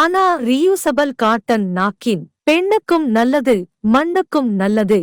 ஆனா reusable cotton நாக்கின் பெண்ணுக்கும் நல்லது மண்ணுக்கும் நல்லது.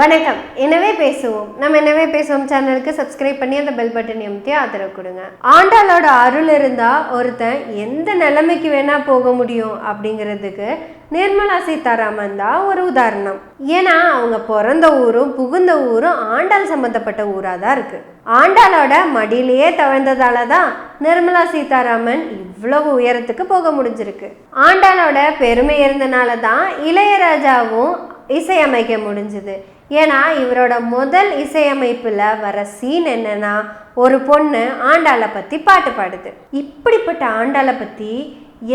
வணக்கம். எனவே பேசுவோம். நம்ம எனவே பேசுவோம்? சேனலுக்கு சப்ஸ்கிரைப் பண்ணி அந்த பெல் பட்டன் எம்டி ஆதரவு கொடுங்க. ஆண்டாளோட அருள் இருந்தா ஒருத்தன் எந்த நிலைமைக்கு வேணா போக முடியும் அப்படிங்கிறதுக்கு நிர்மலா சீதாராமன் தான் ஒரு உதாரணம். ஏன்னா அவங்க பிறந்த ஊரும் புகுந்த ஊரும் ஆண்டாள் சம்பந்தப்பட்ட ஊராக தான் இருக்கு. ஆண்டாளோட மடியிலேயே தவழ்ந்ததால தான் நிர்மலா சீதாராமன் இவ்வளவு உயரத்துக்கு போக முடிஞ்சிருக்கு. ஆண்டாளோட பெருமை இருந்தனால தான் இளையராஜாவும் இசையமைக்க முடிஞ்சுது. ஏன்னா இவரோட முதல் இசையமைப்பில் வர சீன் என்னன்னா ஒரு பொண்ணு ஆண்டாளை பற்றி பாட்டு பாடுது. இப்படிப்பட்ட ஆண்டாளை பற்றி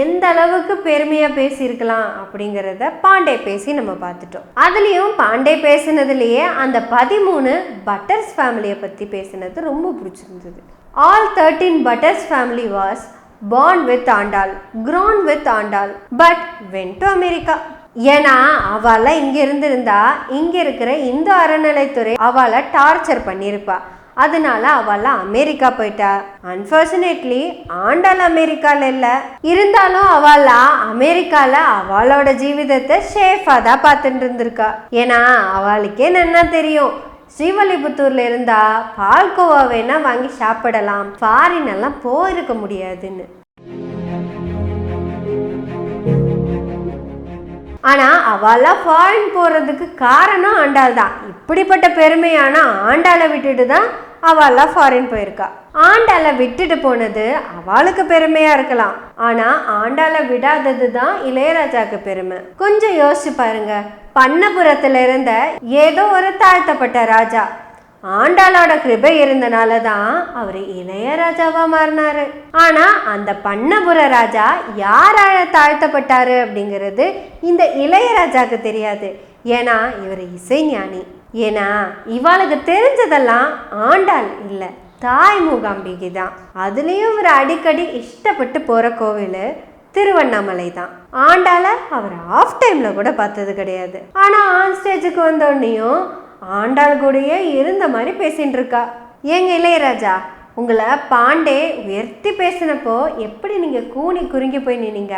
எந்த அளவுக்கு பெருமையாக பேசியிருக்கலாம் அப்படிங்கிறத பாண்டே பேசி நம்ம பார்த்துட்டோம். அதுலேயும் பாண்டே பேசினதுலேயே அந்த பதிமூணு பட்டர்ஸ் ஃபேமிலியை பற்றி பேசினது ரொம்ப பிடிச்சிருந்தது. All thirteen Bhattars family was born with Andal grown with Andal but when to America ஏன்னா அவளை இங்கே இருந்திருந்தா இங்கே இருக்கிற இந்து அறநிலைத்துறை அவளை டார்ச்சர் பண்ணியிருப்பா. அதனால அவளாம் அமெரிக்கா போயிட்டா. அன்ஃபார்ச்சுனேட்லி ஆண்டாள் அமெரிக்கால இல்லை. இருந்தாலும் அவளாம் அமெரிக்கால அவளோட ஜீவிதத்தை சேஃபாக தான் பார்த்துட்டு இருந்திருக்கா. ஏன்னா அவளுக்கே நன்னா தெரியும்? ஸ்ரீவல்லிபுத்தூர்ல இருந்தா பால்கோவா வேணா வாங்கி சாப்பிடலாம். ஃபாரின் எல்லாம் போயிருக்க முடியாதுன்னு. ஆனா அவெல்லாம் ஃபாரின் போறதுக்கு காரணம் ஆண்டாள் தான் இப்படிப்பட்ட பெருமையான ஆண்டாளை விட்டுட்டு தான் அவெல்லாம் ஃபாரின் போயிருக்கா. ஆண்டாளை விட்டுட்டு போனது அவளுக்கு பெருமையா இருக்கலாம். ஆனா ஆண்டாளை விடாதது தான் இளையராஜாக்கு பெருமை. கொஞ்சம் யோசிச்சு பாருங்க. பண்ணபுரத்தில் இருந்த ஏதோ ஒரு தாழ்த்தப்பட்ட ராஜா. ஆண்டாளோட கிருபை இருந்தனால தான் அவர் இளையராஜாவா மாறினாரு. ஆனா அந்த பண்ணபுர ராஜா யாரால தாழ்த்தப்பட்டாரு அப்படிங்கிறது இந்த இளையராஜாவுக்கு தெரியாது. ஏன்னா இவர் இசைஞானி ஏன்னா இவாளுக்கு தெரிஞ்சதெல்லாம் ஆண்டாள் இல்லை தாய் மூகாம்பிகை தான். அதுலேயும் இவர் அடிக்கடி இஷ்டப்பட்டு போகிற கோவில் திருவண்ணாமலை தான். ஆண்டாள அவர் ஆஃப் டைம்ல கூட பார்த்தது கிடையாது. ஆனா ஆன் ஸ்டேஜுக்கு வந்தோடனையும் ஆண்டாள் கூடயே இருந்த மாதிரி பேசிட்டு இருக்கா. ஏங்க இளையராஜா உங்களை பாண்டே உயர்த்தி பேசினப்போ எப்படி நீங்கள் கூனி குறுங்கி போய் நின்னீங்க?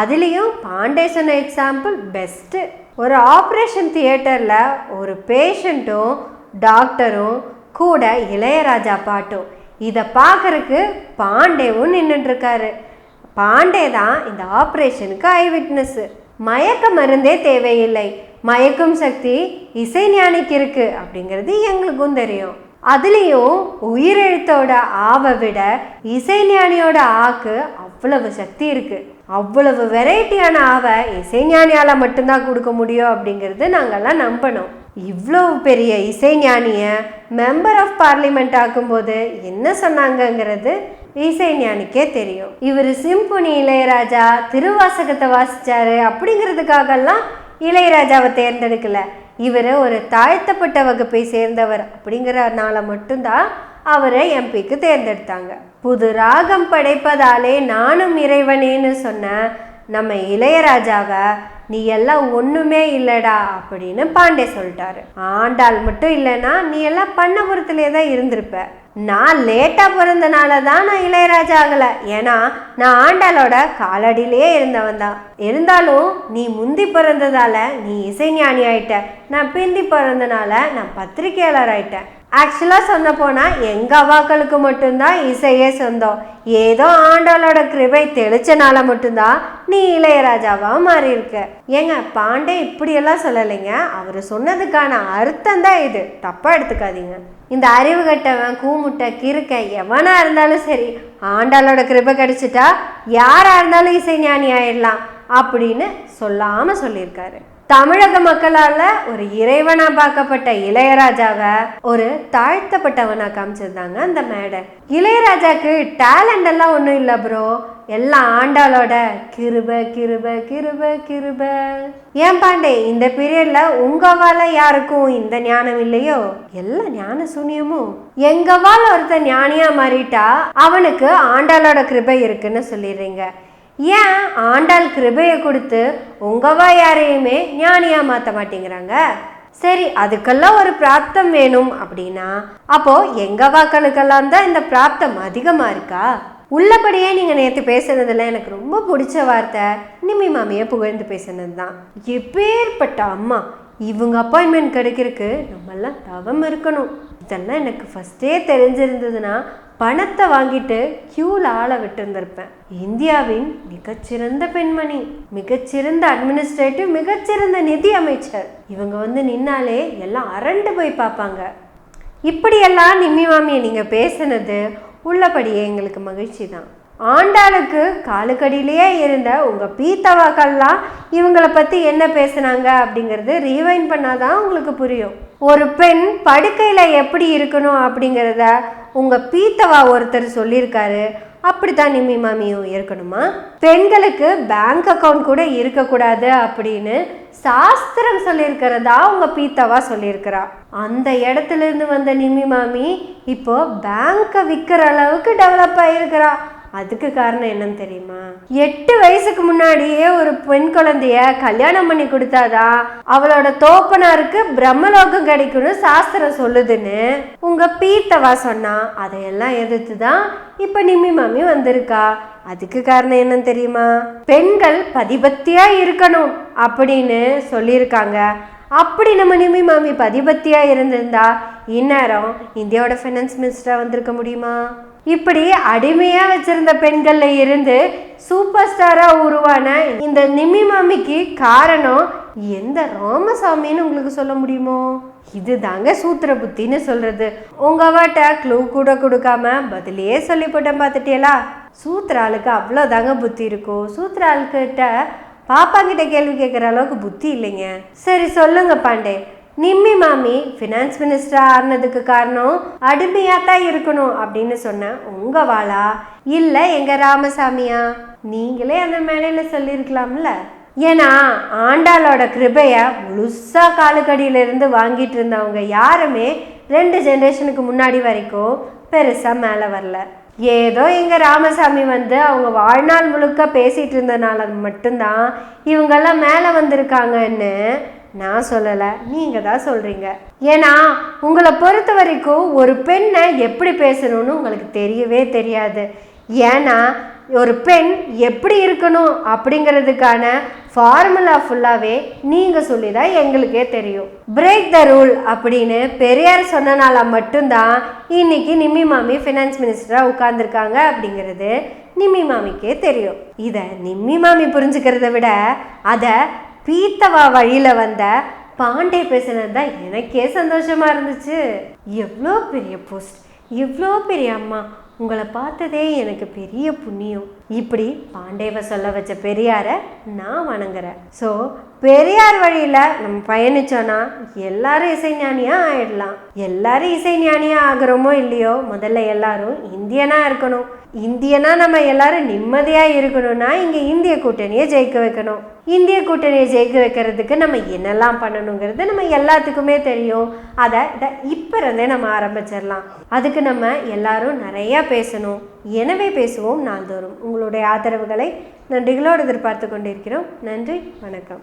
அதுலேயும் பாண்டே சொன்ன எக்ஸாம்பிள் பெஸ்ட்டு ஒரு ஆப்ரேஷன் தியேட்டரில் ஒரு பேஷண்ட்டும் டாக்டரும் கூட இளையராஜா பாட்டும். இதை பார்க்குறக்கு பாண்டேவும் நின்றுட்டுருக்காரு பாண்டே தான் இந்த ஆப்ரேஷனுக்கு ஐ விட்னஸ்ஸு மயக்க மருந்தே தேவையில்லை. மயக்கும் சக்தி இசை ஞானிக்கு இருக்கு அப்படிங்கிறது எங்களுக்கும் தெரியும். அதுலேயும் உயிரெழுத்தோட ஆவை விட இசை ஞானியோட ஆக்கு அவ்வளவு சக்தி இருக்கு. அவ்வளவு வெரைட்டியான ஆவை இசைஞானியால மட்டும்தான் கொடுக்க முடியும் அப்படிங்கிறது நாங்கள்லாம் நம்பணும். இவ்வளவு பெரிய இசை ஞானியை மெம்பர் ஆஃப் பார்லிமெண்ட் ஆக்கும்போது என்ன சொன்னாங்கங்கிறது இசை ஞானிக்கே தெரியும். இவர் சிம்புனி இளையராஜா திருவாசகத்தை வாசிச்சாரு அப்படிங்கிறதுக்காகலாம் இளையராஜாவை தேர்ந்தெடுக்கல. இவர் ஒரு தாழ்த்தப்பட்ட வகுப்பை சேர்ந்தவர் அப்படிங்கிறனால மட்டும்தான் அவரை எம்பிக்கு தேர்ந்தெடுத்தாங்க. புது ராகம் படைப்பதாலே நானும் இறைவனேன்னு சொன்ன நம்ம இளையராஜாவை நீ எல்லாம் ஒன்றுமே இல்லைடா அப்படின்னு பாண்டே சொல்லிட்டாரு. ஆண்டாள் மட்டும் இல்லைன்னா நீ எல்லாம் பண்ணபுரத்திலே தான் இருந்திருப்ப. நான் லேட்டாக பிறந்தனால தான் நான் இளையராஜா ஆகலை. ஏன்னா நான் ஆண்டாளோட காலடியிலே இருந்தவன் தான். இருந்தாலும் நீ முந்தி பிறந்ததால நீ இசைஞானி ஆயிட்ட. நான் பிந்தி பிறந்தனால நான் பத்திரிகையாளர் ஆயிட்டேன். ஆக்சுவலாக சொன்ன போனால் எங்கள் அவாக்களுக்கு மட்டும்தான் இசையே சொந்தம். ஏதோ ஆண்டாளோட கிருபை தெளிச்சனால மட்டும்தான் நீ இளையராஜாவாக மாறியிருக்க. ஏங்க பாண்டே இப்படியெல்லாம் சொல்லலைங்க. அவர் சொன்னதுக்கான அர்த்தம் தான் இது. தப்பாக எடுத்துக்காதீங்க. இந்த அறிவு கட்டவன் கூமுட்டை கிறுக்க எவனாக இருந்தாலும் சரி ஆண்டாளோட கிருபை கிடைச்சிட்டா யாராக இருந்தாலும் இசைஞானி ஆயிடலாம் அப்படின்னு சொல்லாமல் சொல்லியிருக்காரு. தமிழக மக்களால ஒரு இறைவனா பார்க்கப்பட்ட இளையராஜாவை ஒரு தாழ்த்தப்பட்டவனா காமிச்சிருந்தாங்க அந்த மேடை. இளையராஜாக்கு டேலண்ட் எல்லாம் ஒன்றும் இல்லை ப்ரோ எல்லாம் ஆண்டாளோட கிருப கிருப கிருப கிருப. ஏன் பாண்டே இந்த பீரியட்ல உங்கவால யாருக்கும் இந்த ஞானம் இல்லையோ? எல்லா ஞான சூனியமும். வாழ ஒருத்தன் ஞானியா மாறிட்டா அவனுக்கு ஆண்டாளோட கிருபை இருக்குன்னு சொல்லிடுறீங்க. ஏன் ஆண்டாள் கிருபையை கொடுத்து உங்கவா யாரையுமே ஞானியாக மாற்ற மாட்டேங்கிறாங்க? சரி அதுக்கெல்லாம் ஒரு பிராப்தம் வேணும் அப்படின்னா அப்போ எங்க வாக்களுக்கெல்லாம் தான் இந்த பிராப்தம் அதிகமாக இருக்கா? உள்ளபடியே நீங்கள் நேற்று பேசுனதில் எனக்கு ரொம்ப பிடிச்ச வார்த்தை நிம்மி மாமியை புகழ்ந்து பேசுனது தான் எப்பேற்பட்ட அம்மா இவங்க அப்பாயின்மெண்ட் கிடைக்கிறதுக்கு நம்மெல்லாம் தவம் இருக்கணும். இதெல்லாம் எனக்கு ஃபஸ்ட்டே தெரிஞ்சிருந்ததுன்னா பணத்தை வாங்கிட்டு க்யூவில் ஆள விட்டுருந்திருப்பேன். இந்தியாவின் மிகச்சிறந்த பெண்மணி மிகச்சிறந்த அட்மினிஸ்ட்ரேட்டிவ் மிகச்சிறந்த நிதி அமைச்சர். இவங்க வந்து நின்னாலே எல்லாம் அரண்டு போய் பார்ப்பாங்க. இப்படியெல்லாம் நிம்மி மாமியை நீங்கள் பேசுனது உள்ளபடியே எங்களுக்கு மகிழ்ச்சி தான். ஆண்டாளுக்கு காலுக்கடியிலேயே இருந்த உங்கள் பீத்தவாக்கள்லாம் இவங்களை பற்றி என்ன பேசுனாங்க அப்படிங்கிறது ரீவைன் பண்ணாதான் உங்களுக்கு புரியும். ஒரு பெண் படுக்கையில் எப்படி இருக்கணும் அப்படிங்கிறத உங்கள் பீத்தவா ஒருத்தர் சொல்லியிருக்காரு அப்படித்தான் நிம்மி மாமியும் இருக்கணுமா? பெண்களுக்கு பேங்க் அக்கவுண்ட் கூட இருக்கக்கூடாது அப்படின்னு சாஸ்திரம் சொல்லியிருக்கிறதா உங்க பீத்தவா சொல்லியிருக்கிறா. அந்த இடத்துல இருந்து வந்த நிம்மி மாமி இப்போ பேங்கை விற்கிற அளவுக்கு டெவலப் ஆயிருக்கிறா. அதுக்கு காரணம் என்னன்னு தெரியுமா? எட்டு வயசுக்கு முன்னாடியே ஒரு பெண் குழந்தைய கல்யாணம் பண்ணி கொடுத்தாதான் அவளோட தோப்பனாருக்கு பிரம்மலோகம் கிடைக்கும்னு சாஸ்திரம் சொல்லுதுன்னு உங்க பீத்தவா சொன்னா. அதையெல்லாம் எதிர்த்து தான் இப்ப நிம்மி மாமி வந்திருக்கா. அதுக்கு காரணம் என்னன்னு தெரியுமா? பெண்கள் பதிபத்தியா இருக்கணும் அப்படின்னு சொல்லியிருக்காங்க. அப்படி நம்ம நிம்மி மாமி பதிபத்தியா இருந்திருந்தா இந்நேரம் இந்தியாவோட ஃபைனான்ஸ் மினிஸ்டரா வந்திருக்க முடியுமா? இப்படி அடிமையாக வச்சிருந்த பெண்களில் இருந்து சூப்பர் ஸ்டாராக உருவான இந்த நிம்மி மாமிக்கு காரணம் எந்த ராமசாமின்னு உங்களுக்கு சொல்ல முடியுமோ? இதுதாங்க சூத்திர புத்தின்னு சொல்றது. உங்க வாட்ட க்ளூ கூட கொடுக்காம பதிலே சொல்லி போட்டேன் பார்த்துட்டியலா? சூத்திர அவ்வளோ அவ்வளோதாங்க புத்தி இருக்கும் சூத்திர ஆளுக்கிட்ட பாப்பா கிட்ட கேள்வி கேட்குற அளவுக்கு புத்தி இல்லைங்க. சரி சொல்லுங்க பாண்டே. நிம்மி மாமி ஃபினான்ஸ் மினிஸ்டராக ஆனதுக்கு காரணம் அடிமையாக தான் இருக்கணும் அப்படின்னு சொன்னேன் உங்கள் வாளா? இல்லை எங்கள் ராமசாமியா? நீங்களே அந்த மேடையில் சொல்லியிருக்கலாம்ல. ஏன்னா ஆண்டாளோட கிருபையை முழுசாக காலுக்கடியிலிருந்து வாங்கிட்டு இருந்தவங்க யாருமே ரெண்டு ஜென்ரேஷனுக்கு முன்னாடி வரைக்கும் பெருசாக மேலே வரல. ஏதோ எங்கள் ராமசாமி வந்து அவங்க வாழ்நாள் முழுக்க பேசிகிட்டு இருந்தனால மட்டும்தான் இவங்கெல்லாம் மேலே வந்திருக்காங்கன்னு நான் சொல்லலை. நீங்கள் தான் சொல்கிறீங்க ஏன்னா உங்களை பொறுத்த வரைக்கும் ஒரு பெண்ணை எப்படி பேசணும்னு உங்களுக்கு தெரியவே தெரியாது. ஏன்னா ஒரு பெண் எப்படி இருக்கணும் அப்படிங்கிறதுக்கான ஃபார்முலா ஃபுல்லாகவே நீங்கள் சொல்லி தான் எங்களுக்கே தெரியும். பிரேக் த ரூல் அப்படின்னு பெரியார் சொன்னனால மட்டும்தான் இன்னைக்கு நிம்மி மாமி ஃபினான்ஸ் மினிஸ்டராக உட்கார்ந்துருக்காங்க அப்படிங்கிறது நிம்மி மாமிக்கே தெரியும். இதை நிம்மி மாமி புரிஞ்சுக்கிறத விட அதை பீத்தவா வழியில் வந்த பாண்டே பேசுனது தான் எனக்கே சந்தோஷமா இருந்துச்சு. எவ்வளோ பெரிய போஸ்ட் எவ்வளோ பெரிய அம்மா. உங்களை பார்த்ததே எனக்கு பெரிய புண்ணியம். இப்படி பாண்டேவை சொல்ல வச்ச பெரியாரை நான் வணங்குறேன். ஸோ பெரியார் வழியில் நம்ம பயணிச்சோன்னா எல்லாரும் இசைஞானியாக ஆயிடலாம். எல்லாரும் இசைஞானியாக ஆகிறோமோ இல்லையோ முதல்ல எல்லாரும் இந்தியனாக இருக்கணும். இந்தியனா நம்ம எல்லாரும் நிம்மதியாக இருக்கணும்னா இங்கே இந்திய கூட்டணியை ஜெயிக்க வைக்கணும். இந்திய கூட்டணியை ஜெயிக்க வைக்கிறதுக்கு நம்ம என்னெல்லாம் பண்ணணுங்கிறது நம்ம எல்லாத்துக்குமே தெரியும். அதை இதை இப்போ இருந்தே நம்ம ஆரம்பிச்சிடலாம். அதுக்கு நம்ம எல்லாரும் நிறையா பேசணும். எனவே பேசுவோம் நாள்தோறும். உங்களுடைய ஆதரவுகளை நன்றிகளோடு எதிர்பார்த்து கொண்டிருக்கிறோம். நன்றி வணக்கம்.